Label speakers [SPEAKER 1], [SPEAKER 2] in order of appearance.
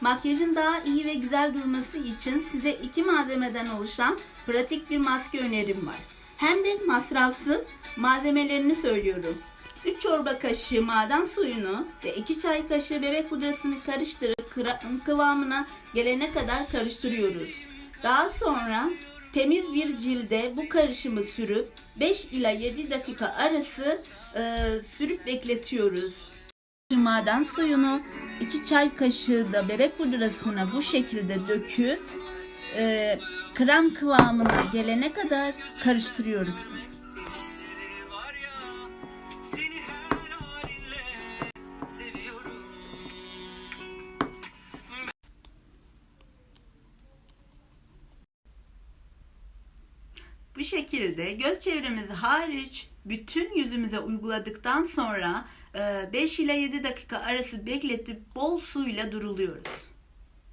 [SPEAKER 1] Makyajın daha iyi ve güzel durması için size iki malzemeden oluşan pratik bir maske önerim var. Hem de masrafsız malzemelerini söylüyorum. 3 çorba kaşığı maden suyunu ve 2 çay kaşığı bebek pudrasını karıştırıp kıvamına gelene kadar karıştırıyoruz. Daha sonra temiz bir cilde bu karışımı sürüp 5 ila 7 dakika arası e, sürüp bekletiyoruz. Maden suyunu 2 çay kaşığı da bebek pudrasına bu şekilde döküp e, krem kıvamına gelene kadar karıştırıyoruz. Bu şekilde göz çevremizi hariç bütün yüzümüze uyguladıktan sonra e, 5 ile 7 dakika arası bekletip bol suyla duruluyoruz.